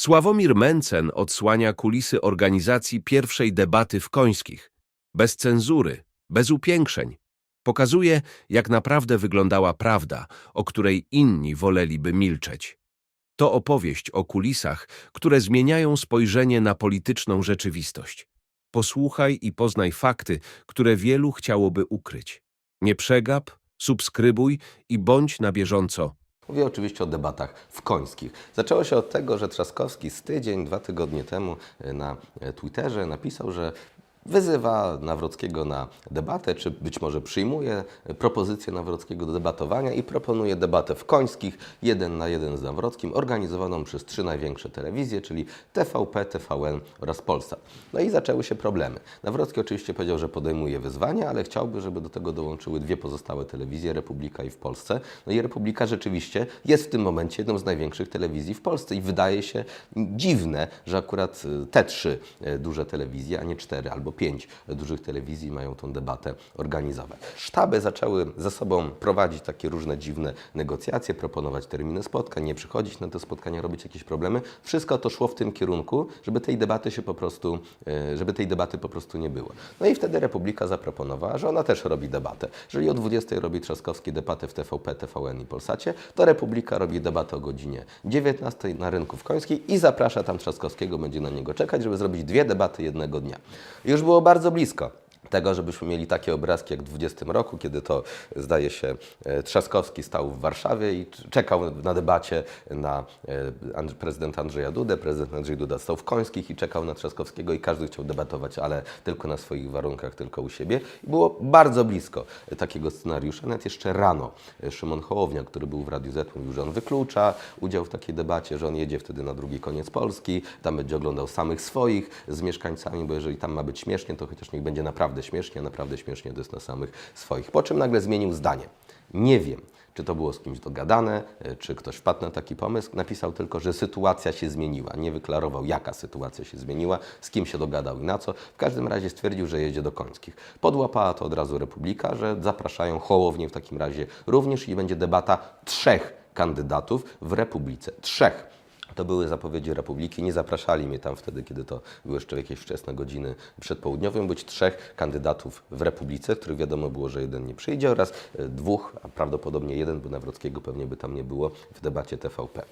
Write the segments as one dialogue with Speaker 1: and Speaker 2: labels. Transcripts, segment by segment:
Speaker 1: Sławomir Mencen odsłania kulisy organizacji pierwszej debaty w Końskich. Bez cenzury, bez upiększeń. Pokazuje, jak naprawdę wyglądała prawda, o której inni woleliby milczeć. To opowieść o kulisach, które zmieniają spojrzenie na polityczną rzeczywistość. Posłuchaj i poznaj fakty, które wielu chciałoby ukryć. Nie przegap, subskrybuj i bądź na bieżąco.
Speaker 2: Mówię oczywiście o debatach w końskich. Zaczęło się od tego, że Trzaskowski z tydzień, dwa tygodnie temu e, na e, Twitterze napisał, że wyzywa Nawrockiego na debatę, czy być może przyjmuje propozycję Nawrockiego do debatowania i proponuje debatę w końskich, jeden na jeden z Nawrockim, organizowaną przez trzy największe telewizje, czyli TVP, TVN oraz Polsat. No i zaczęły się problemy. Nawrocki oczywiście powiedział, że podejmuje wyzwanie, ale chciałby, żeby do tego dołączyły dwie pozostałe telewizje, Republika i w Polsce. No i Republika rzeczywiście jest w tym momencie jedną z największych telewizji w Polsce i wydaje się dziwne, że akurat y, te trzy y, duże telewizje, a nie cztery albo pięć dużych telewizji mają tą debatę organizować. Sztaby zaczęły ze sobą prowadzić takie różne dziwne negocjacje, proponować terminy spotkań, nie przychodzić na te spotkania, robić jakieś problemy. Wszystko to szło w tym kierunku, żeby tej debaty się po prostu, y, żeby tej debaty po prostu nie było. No i wtedy Republika zaproponowała, że ona też robi debatę. Jeżeli o 20 robi Trzaskowski debatę w TVP, TVN i Polsacie, to Republika robi debatę o godzinie 19 na rynku w Końskiej i zaprasza tam Trzaskowskiego, będzie na niego czekać, żeby zrobić dwie debaty jednego dnia. Już było bardzo blisko tego, żebyśmy mieli takie obrazki jak w 20 roku, kiedy to, zdaje się, e, Trzaskowski stał w Warszawie i czekał na debacie na e, prezydenta Andrzeja Dudę. Prezydent Andrzej Duda stał w Końskich i czekał na Trzaskowskiego i każdy chciał debatować, ale tylko na swoich warunkach, tylko u siebie. I było bardzo blisko takiego scenariusza. Nawet jeszcze rano e, Szymon Hołownia, który był w Radiu Z, mówił, że on wyklucza udział w takiej debacie, że on jedzie wtedy na drugi koniec Polski, tam będzie oglądał samych swoich z mieszkańcami, bo jeżeli tam ma być śmiesznie, to chociaż niech będzie naprawdę śmiesznie, a naprawdę śmiesznie to jest na samych swoich. Po czym nagle zmienił zdanie. Nie wiem, czy to było z kimś dogadane, e, czy ktoś wpadł na taki pomysł. Napisał tylko, że sytuacja się zmieniła. Nie wyklarował, jaka sytuacja się zmieniła, z kim się dogadał i na co. W każdym razie stwierdził, że jedzie do Końskich. Podłapała to od razu Republika, że zapraszają Hołownię w takim razie również i będzie debata trzech kandydatów w Republice. Trzech. To były zapowiedzi Republiki. Nie zapraszali mnie tam wtedy, kiedy to były jeszcze jakieś wczesne godziny przedpołudniowe. Być trzech kandydatów w Republice, których wiadomo było, że jeden nie przyjdzie oraz e, dwóch, a prawdopodobnie jeden, bo Nawrockiego pewnie by tam nie było w debacie TVP.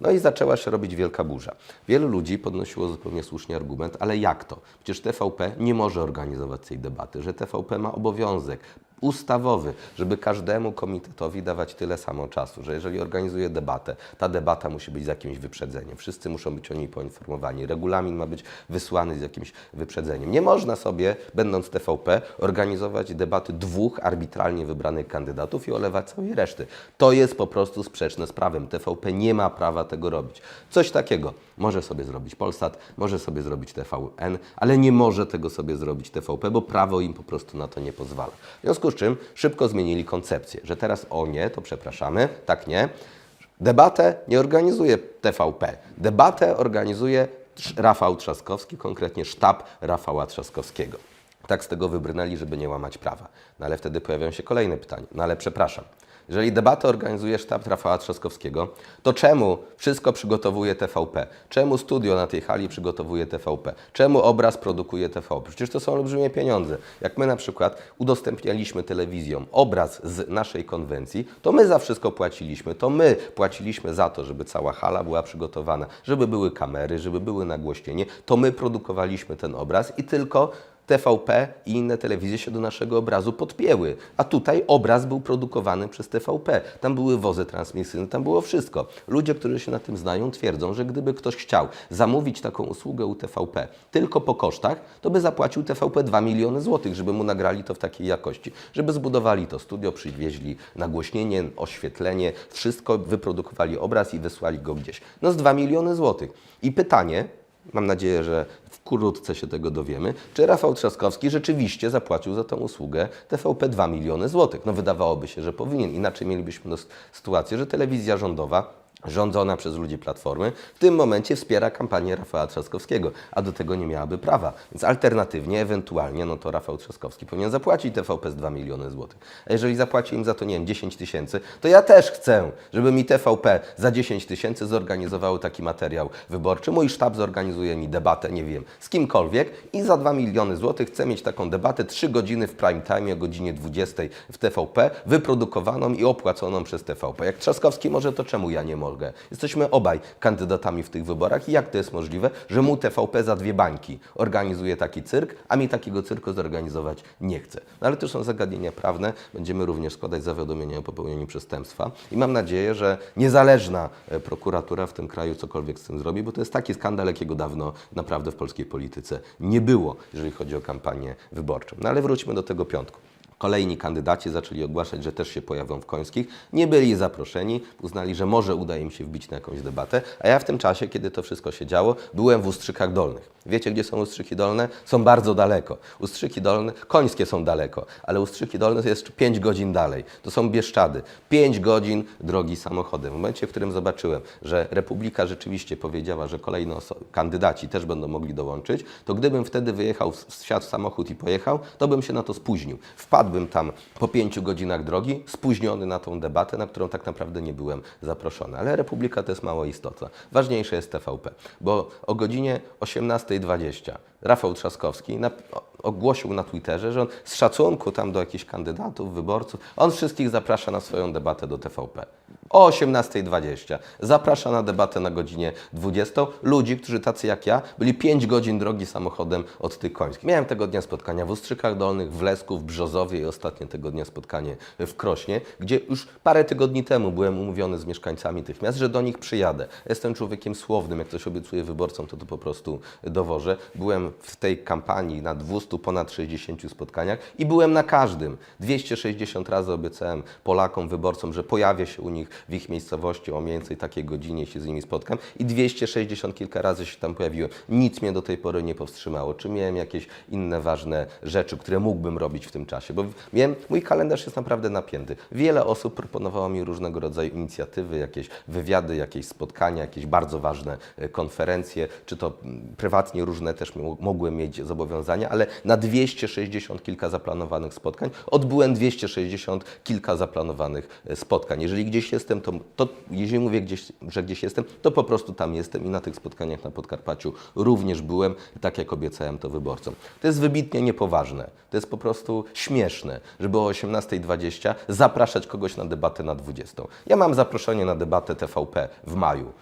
Speaker 2: No i zaczęła się robić wielka burza. Wielu ludzi podnosiło zupełnie słusznie argument, ale jak to? Przecież TVP nie może organizować tej debaty, że TVP ma obowiązek ustawowy, żeby każdemu komitetowi dawać tyle samo czasu, że jeżeli organizuje debatę, ta debata musi być z jakimś wyprzedzeniem. Wszyscy muszą być o niej poinformowani. Regulamin ma być wysłany z jakimś wyprzedzeniem. Nie można sobie, będąc TVP, organizować debaty dwóch arbitralnie wybranych kandydatów i olewać całej reszty. To jest po prostu sprzeczne z prawem. TVP nie ma prawa tego robić. Coś takiego może sobie zrobić Polsat, może sobie zrobić TVN, ale nie może tego sobie zrobić TVP, bo prawo im po prostu na to nie pozwala. W związku z czym szybko zmienili koncepcję, że teraz o nie, to przepraszamy, tak nie. Debatę nie organizuje TVP. Debatę organizuje Rafał Trzaskowski, konkretnie sztab Rafała Trzaskowskiego. Tak z tego wybrnęli, żeby nie łamać prawa. No ale wtedy pojawiają się kolejne pytania. No ale przepraszam, jeżeli debatę organizuje sztab Rafała Trzaskowskiego, to czemu wszystko przygotowuje TVP? Czemu studio na tej hali przygotowuje TVP? Czemu obraz produkuje TVP? Przecież to są olbrzymie pieniądze. Jak my na przykład udostępnialiśmy telewizjom obraz z naszej konwencji, to my za wszystko płaciliśmy. To my płaciliśmy za to, żeby cała hala była przygotowana, żeby były kamery, żeby były nagłośnienie. To my produkowaliśmy ten obraz i tylko TVP i inne telewizje się do naszego obrazu podpięły. A tutaj obraz był produkowany przez TVP. Tam były wozy transmisyjne, tam było wszystko. Ludzie, którzy się na tym znają, twierdzą, że gdyby ktoś chciał zamówić taką usługę u TVP tylko po kosztach, to by zapłacił TVP 2 miliony złotych, żeby mu nagrali to w takiej jakości. Żeby zbudowali to studio, przywieźli nagłośnienie, oświetlenie, wszystko, wyprodukowali obraz i wysłali go gdzieś. No z 2 miliony złotych. I pytanie, Mam nadzieję, że wkrótce się tego dowiemy. Czy Rafał Trzaskowski rzeczywiście zapłacił za tę usługę TVP 2 miliony złotych? No wydawałoby się, że powinien. Inaczej mielibyśmy sytuację, że telewizja rządowa rządzona przez ludzi Platformy, w tym momencie wspiera kampanię Rafała Trzaskowskiego, a do tego nie miałaby prawa. Więc alternatywnie, ewentualnie, no to Rafał Trzaskowski powinien zapłacić TVP z 2 miliony złotych. A jeżeli zapłaci im za to, nie wiem, 10 tysięcy, to ja też chcę, żeby mi TVP za 10 tysięcy zorganizowało taki materiał wyborczy. Mój sztab zorganizuje mi debatę, nie wiem, z kimkolwiek i za 2 miliony złotych chcę mieć taką debatę 3 godziny w prime time o godzinie 20 w TVP, wyprodukowaną i opłaconą przez TVP. Jak Trzaskowski może, to czemu ja nie mogę? Jesteśmy obaj kandydatami w tych wyborach i jak to jest możliwe, że mu TVP za dwie bańki organizuje taki cyrk, a mi takiego cyrku zorganizować nie chce. No ale to są zagadnienia prawne. Będziemy również składać zawiadomienie o popełnieniu przestępstwa i mam nadzieję, że niezależna e, prokuratura w tym kraju cokolwiek z tym zrobi, bo to jest taki skandal, jakiego dawno naprawdę w polskiej polityce nie było, jeżeli chodzi o kampanię wyborczą. No ale wróćmy do tego piątku. Kolejni kandydaci zaczęli ogłaszać, że też się pojawią w Końskich. Nie byli zaproszeni, uznali, że może uda im się wbić na jakąś debatę, a ja w tym czasie, kiedy to wszystko się działo, byłem w Ustrzykach Dolnych. Wiecie, gdzie są Ustrzyki Dolne? Są bardzo daleko. Ustrzyki Dolne, Końskie są daleko, ale Ustrzyki Dolne to jest 5 godzin dalej. To są Bieszczady. 5 godzin drogi samochodem. W momencie, w którym zobaczyłem, że Republika rzeczywiście powiedziała, że kolejne kandydaci też będą mogli dołączyć, to gdybym wtedy wyjechał, wsiadł w samochód i pojechał, to bym się na to spóźnił. Wpadłbym tam po pięciu godzinach drogi, spóźniony na tą debatę, na którą tak naprawdę nie byłem zaproszony. Ale Republika to jest mało istotna. Ważniejsze jest TVP, bo o godzinie 18.20 Rafał Trzaskowski o- ogłosił na Twitterze, że on z szacunku tam do jakichś kandydatów, wyborców, on wszystkich zaprasza na swoją debatę do TVP. O 18.20 zaprasza na debatę na godzinie 20 ludzi, którzy tacy jak ja byli 5 godzin drogi samochodem od tych końskich. Miałem tego dnia spotkania w Ustrzykach Dolnych, w Lesku, w Brzozowie i ostatnie tego dnia spotkanie w Krośnie, gdzie już parę tygodni temu byłem umówiony z mieszkańcami tych miast, że do nich przyjadę. Jestem człowiekiem słownym, jak coś obiecuję wyborcom, to to po prostu dowożę. Byłem w tej kampanii na 200, ponad 60 spotkaniach i byłem na każdym. 260 razy obiecałem Polakom, wyborcom, że pojawię się u nich w ich miejscowości o mniej więcej takiej godzinie się z nimi spotkam i 260 kilka razy się tam pojawiłem. Nic mnie do tej pory nie powstrzymało. Czy miałem jakieś inne ważne rzeczy, które mógłbym robić w tym czasie? Bo miałem, mój kalendarz jest naprawdę napięty. Wiele osób proponowało mi różnego rodzaju inicjatywy, jakieś wywiady, jakieś spotkania, jakieś bardzo ważne e, konferencje, czy to mm, prywatnie różne też mo- mogłem mieć zobowiązania, ale na 260 kilka zaplanowanych spotkań odbyłem 260 kilka zaplanowanych e, spotkań. Jeżeli gdzieś jestem, to, to jeżeli mówię gdzieś, że gdzieś jestem, to po prostu tam jestem i na tych spotkaniach na Podkarpaciu również byłem, tak jak obiecałem to wyborcom. To jest wybitnie niepoważne. To jest po prostu śmieszne, żeby o 18.20 zapraszać kogoś na debatę na 20. Ja mam zaproszenie na debatę TVP w maju.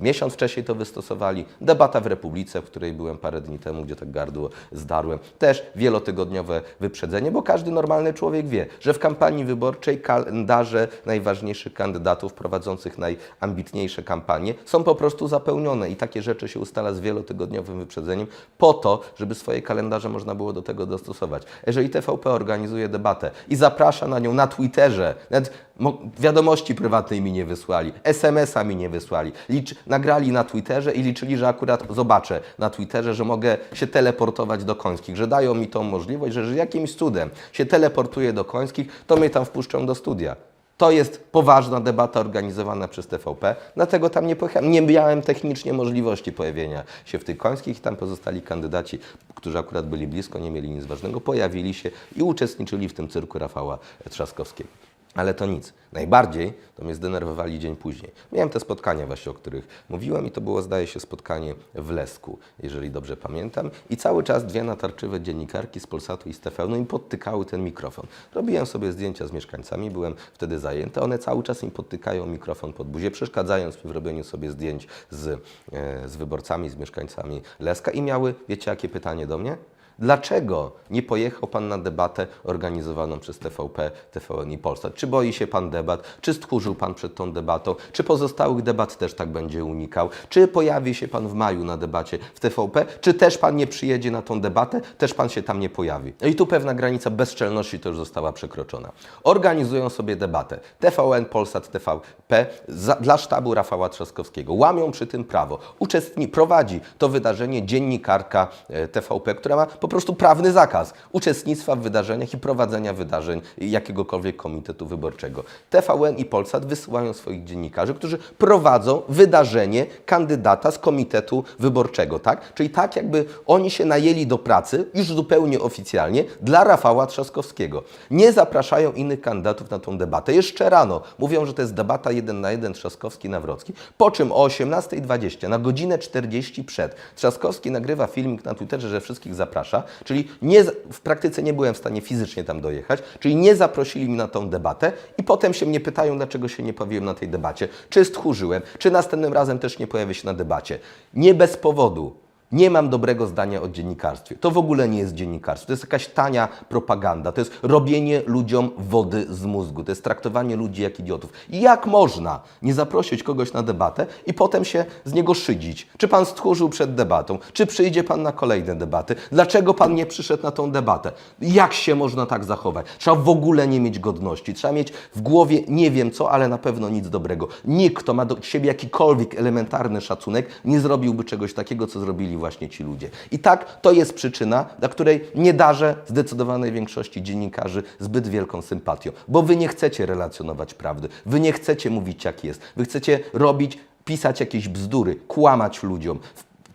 Speaker 2: Miesiąc wcześniej to wystosowali. Debata w Republice, w której byłem parę dni temu, gdzie tak gardło zdarłem. Też wielotygodniowe wyprzedzenie, bo każdy normalny człowiek wie, że w kampanii wyborczej kalendarze najważniejszych kandydatów prowadzących najambitniejsze kampanie są po prostu zapełnione i takie rzeczy się ustala z wielotygodniowym wyprzedzeniem po to, żeby swoje kalendarze można było do tego dostosować. Jeżeli TVP organizuje debatę i zaprasza na nią na Twitterze, nawet mo- wiadomości prywatnej mi nie wysłali, SMS-a mi nie wysłali, licz, nagrali na Twitterze i liczyli, że akurat zobaczę na Twitterze, że mogę się teleportować do Końskich, że dają mi tą możliwość, że, że jakimś cudem się teleportuję do Końskich, to mnie tam wpuszczą do studia. To jest poważna debata organizowana przez TVP, dlatego tam nie pojechałem. Nie miałem technicznie możliwości pojawienia się w tych końskich i tam pozostali kandydaci, którzy akurat byli blisko, nie mieli nic ważnego, pojawili się i uczestniczyli w tym cyrku Rafała Trzaskowskiego. Ale to nic. Najbardziej to mnie zdenerwowali dzień później. Miałem te spotkania właśnie, o których mówiłem i to było, zdaje się, spotkanie w Lesku, jeżeli dobrze pamiętam. I cały czas dwie natarczywe dziennikarki z Polsatu i z TVN mi podtykały ten mikrofon. Robiłem sobie zdjęcia z mieszkańcami, byłem wtedy zajęty. One cały czas mi podtykają mikrofon pod buzię, przeszkadzając mi w robieniu sobie zdjęć z, e, z wyborcami, z mieszkańcami Leska i miały, wiecie jakie pytanie do mnie? Dlaczego nie pojechał Pan na debatę organizowaną przez TVP, TVN i Polsat? Czy boi się Pan debat? Czy stchórzył Pan przed tą debatą? Czy pozostałych debat też tak będzie unikał? Czy pojawi się Pan w maju na debacie w TVP? Czy też Pan nie przyjedzie na tą debatę? Też Pan się tam nie pojawi? No i tu pewna granica bezczelności to już została przekroczona. Organizują sobie debatę TVN, Polsat, TVP za, dla sztabu Rafała Trzaskowskiego. Łamią przy tym prawo. Uczestni, prowadzi to wydarzenie dziennikarka e, TVP, która ma po prostu prawny zakaz uczestnictwa w wydarzeniach i prowadzenia wydarzeń jakiegokolwiek komitetu wyborczego. TVN i Polsat wysyłają swoich dziennikarzy, którzy prowadzą wydarzenie kandydata z komitetu wyborczego, tak? Czyli tak jakby oni się najęli do pracy, już zupełnie oficjalnie, dla Rafała Trzaskowskiego. Nie zapraszają innych kandydatów na tą debatę. Jeszcze rano mówią, że to jest debata jeden na jeden Trzaskowski-Nawrocki, po czym o 18.20, na godzinę 40 przed, Trzaskowski nagrywa filmik na Twitterze, że wszystkich zaprasza, czyli nie, w praktyce nie byłem w stanie fizycznie tam dojechać, czyli nie zaprosili mnie na tą debatę i potem się mnie pytają, dlaczego się nie pojawiłem na tej debacie, czy stchórzyłem, czy następnym razem też nie pojawię się na debacie. Nie bez powodu. Nie mam dobrego zdania o dziennikarstwie. To w ogóle nie jest dziennikarstwo. To jest jakaś tania propaganda. To jest robienie ludziom wody z mózgu. To jest traktowanie ludzi jak idiotów. Jak można nie zaprosić kogoś na debatę i potem się z niego szydzić? Czy pan stchórzył przed debatą? Czy przyjdzie pan na kolejne debaty? Dlaczego pan nie przyszedł na tą debatę? Jak się można tak zachować? Trzeba w ogóle nie mieć godności. Trzeba mieć w głowie nie wiem co, ale na pewno nic dobrego. Nikt, kto ma do siebie jakikolwiek elementarny szacunek, nie zrobiłby czegoś takiego, co zrobili właśnie ci ludzie. I tak to jest przyczyna, dla której nie darzę zdecydowanej większości dziennikarzy zbyt wielką sympatią, bo wy nie chcecie relacjonować prawdy, wy nie chcecie mówić jak jest, wy chcecie robić, pisać jakieś bzdury, kłamać ludziom,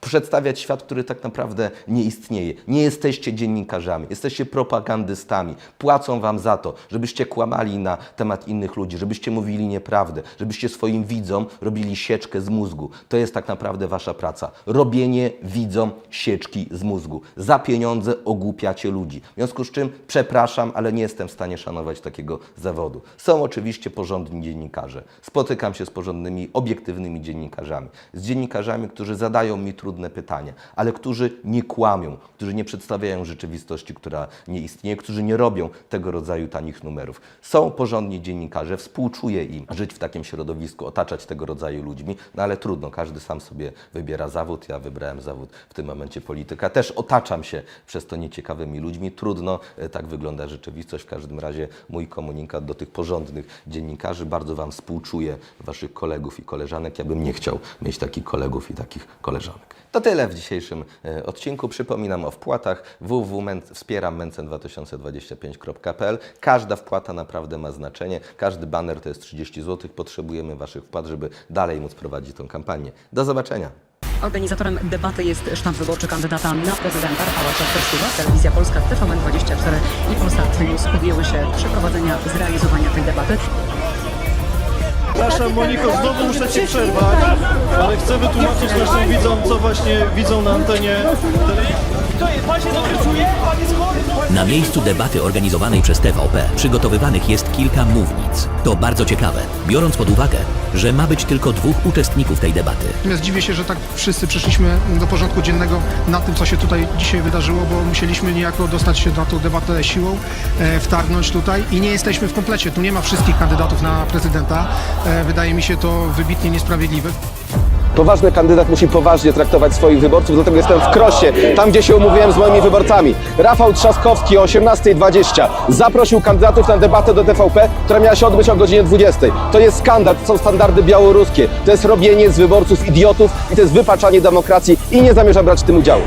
Speaker 2: przedstawiać świat, który tak naprawdę nie istnieje. Nie jesteście dziennikarzami, jesteście propagandystami. Płacą wam za to, żebyście kłamali na temat innych ludzi, żebyście mówili nieprawdę, żebyście swoim widzom robili sieczkę z mózgu. To jest tak naprawdę wasza praca. Robienie widzom sieczki z mózgu. Za pieniądze ogłupiacie ludzi. W związku z czym przepraszam, ale nie jestem w stanie szanować takiego zawodu. Są oczywiście porządni dziennikarze. Spotykam się z porządnymi, obiektywnymi dziennikarzami. Z dziennikarzami, którzy zadają mi trudne pytania, ale którzy nie kłamią, którzy nie przedstawiają rzeczywistości, która nie istnieje, którzy nie robią tego rodzaju tanich numerów. Są porządni dziennikarze, współczuję im żyć w takim środowisku, otaczać tego rodzaju ludźmi, no ale trudno, każdy sam sobie wybiera zawód. Ja wybrałem zawód w tym momencie polityka. Też otaczam się przez to nieciekawymi ludźmi. Trudno, e, tak wygląda rzeczywistość. W każdym razie mój komunikat do tych porządnych dziennikarzy. Bardzo Wam współczuję, Waszych kolegów i koleżanek. Ja bym nie chciał mieć takich kolegów i takich koleżanek. To tyle w dzisiejszym e, odcinku. Przypominam o wpłatach www.wspieram2025.pl. Każda wpłata naprawdę ma znaczenie. Każdy baner to jest 30 zł. Potrzebujemy Waszych wpłat, żeby dalej móc prowadzić tą kampanię. Do zobaczenia.
Speaker 3: Organizatorem debaty jest sztab wyborczy kandydata na prezydenta Rafała Trzaskowskiego. Telewizja Polska, TVN24 i Polsat News podjęły się przeprowadzenia, zrealizowania tej debaty.
Speaker 4: Przepraszam Moniko, znowu muszę Ci przerwać, ale chcę wytłumaczyć naszym widzom, co właśnie widzą na antenie
Speaker 5: Na miejscu debaty organizowanej przez TVP przygotowywanych jest kilka mównic. To bardzo ciekawe, biorąc pod uwagę, że ma być tylko dwóch uczestników tej debaty.
Speaker 6: Natomiast dziwię się, że tak wszyscy przyszliśmy do porządku dziennego na tym, co się tutaj dzisiaj wydarzyło, bo musieliśmy niejako dostać się na tą debatę siłą, e, wtargnąć tutaj i nie jesteśmy w komplecie. Tu nie ma wszystkich kandydatów na prezydenta. E, wydaje mi się to wybitnie niesprawiedliwe.
Speaker 7: Poważny kandydat musi poważnie traktować swoich wyborców, dlatego jestem w krosie, tam gdzie się umówiłem z moimi wyborcami. Rafał Trzaskowski o 18.20 zaprosił kandydatów na debatę do TVP, która miała się odbyć o godzinie 20. To jest skandal, to są standardy białoruskie, to jest robienie z wyborców idiotów i to jest wypaczanie demokracji i nie zamierzam brać w tym udziału.